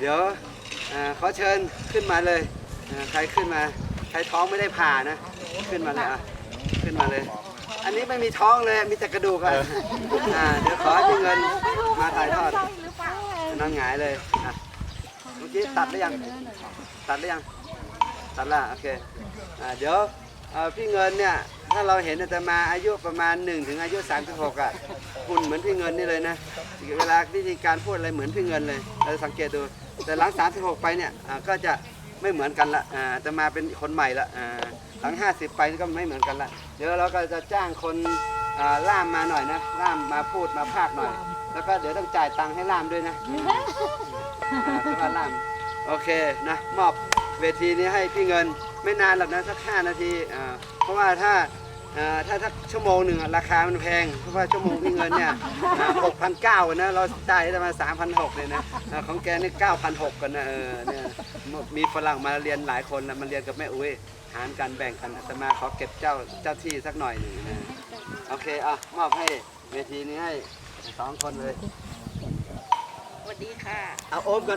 เดี๋ยวอ่าขอเชิญขึ้นมาเลยใครขึ้นมาใครท้องไม่ได้ผ่านะ ขึ้นมาเลยอะขึ้นมาเลย อันนี้ไม่มีท้องเลยมีแต่กระดูกอะเดี๋ยวขอให้พี่เงินมาถ่ายทอดนอนหงายเลยอะเมื่อกี้ตัดหรือยังตัดหรือยังตัดละโอเคอ่าเดี๋ยวพี่เงินเนี่ย ถ้าเราเห็นอาตมาอายุประมาณ1ถึงอายุ36อะหุ่นเหมือนพี่เงินนี่เลยนะ เวลาวิธีการพูดอะไรเหมือนพี่เงินเลยเราสังเกตดู แต่หลัง 36 ไปเนี่ยอ่าก็จะไม่เหมือนกันละอ่าตมาเป็นคนใหม่ละอ่าหลัง 50 ไปก็ไม่เหมือนกันละเดี๋ยวเราก็จะจ้างคนอ่าล่ามมาหน่อยนะล่ามมาพูดมาพากหน่อย แล้วก็เดี๋ยวต้องจ่ายตังค์ให้ล่ามด้วยนะอ่าเพราะว่าล่ามโอเคนะมอบเวทีนี้ให้พี่เงินไม่นานหรอกนะสักห้านาทีอ่าเพราะว่าถ้า อ่าถ้าสักชั่วโมงหนึ่งอะราคามันแพง เพราะว่าชั่วโมงพี่เงินเนี่ยหกพันเก้านะเราจ่ายได้ประมาณสามพันหกเลยนะอ่าของแกนี่เก้าพันหกกันนะเออเนี่ยมีฝรั่งมาเรียนหลายคนนะมาเรียนกับแม่อุ้ยหารกันแบ่งกันอาตมาขอเก็บเจ้าเจ้าที่สักหน่อยหนึ่งนะโอเคอะมอบให้เวทีนี้ให้สองคนเลยสวัสดีค่ะ เอาโอมกัน